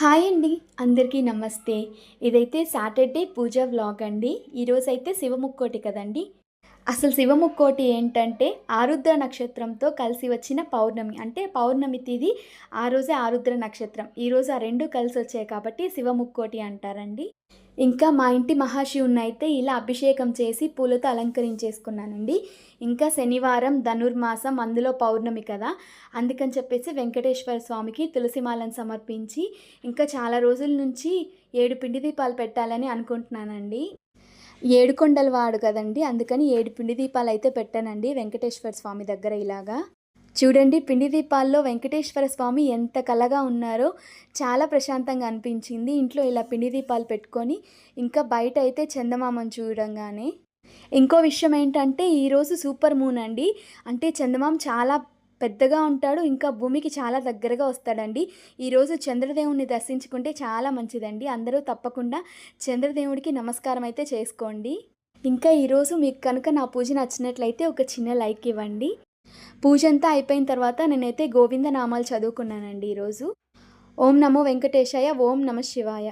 Hi అండి అందరికీ నమస్తే. ఇదైతే సాటర్డే పూజ వ్లాగ్ అండి. ఈరోజైతే శివముక్కోటి కదండి. అసలు శివముక్కోటి ఏంటంటే ఆరుద్ర నక్షత్రంతో కలిసి వచ్చిన పౌర్ణమి. అంటే పౌర్ణమి తిది ఆ రోజే ఆరుద్ర నక్షత్రం. ఈరోజు ఆ రెండు కలిసి వచ్చాయి కాబట్టి శివముక్కోటి అంటారండి. ఇంకా మా ఇంటి మహాశివుని అయితే ఇలా అభిషేకం చేసి పూలతో అలంకరించేసుకున్నానండి. ఇంకా శనివారం ధనుర్మాసం అందులో పౌర్ణమి కదా. అందుకని చెప్పేసి వెంకటేశ్వర స్వామికి తులసిమాలను సమర్పించి ఇంకా చాలా రోజుల నుంచి ఏడు పిండి దీపాలు పెట్టాలని అనుకుంటున్నానండి. ఏడు వాడు కదండి అందుకని ఏడు పిండి దీపాలు అయితే పెట్టానండి వెంకటేశ్వర స్వామి దగ్గర ఇలాగా. చూడండి పిండి దీపాల్లో వెంకటేశ్వర స్వామి ఎంత కలగా ఉన్నారో చాలా ప్రశాంతంగా అనిపించింది. ఇంట్లో ఇలా పిండి దీపాలు పెట్టుకొని ఇంకా బయట అయితే చందమామను చూడంగానే. ఇంకో విషయం ఏంటంటే ఈరోజు సూపర్ మూన్ అండి. అంటే చందమామ చాలా పెద్దగా ఉంటాడు ఇంకా భూమికి చాలా దగ్గరగా వస్తాడండి. ఈరోజు చంద్రదేవుని దర్శించుకుంటే చాలా మంచిదండి. అందరూ తప్పకుండా చంద్రదేవుడికి నమస్కారం అయితే చేసుకోండి. ఇంకా ఈరోజు మీకు కనుక నా పూజ నచ్చినట్లయితే ఒక చిన్న లైక్ ఇవ్వండి. పూజ అంతా అయిపోయిన తర్వాత నేనైతే గోవింద నామాలు చదువుకున్నానండి ఈరోజు. ఓం నమో వెంకటేశాయ ఓం నమ శివాయ.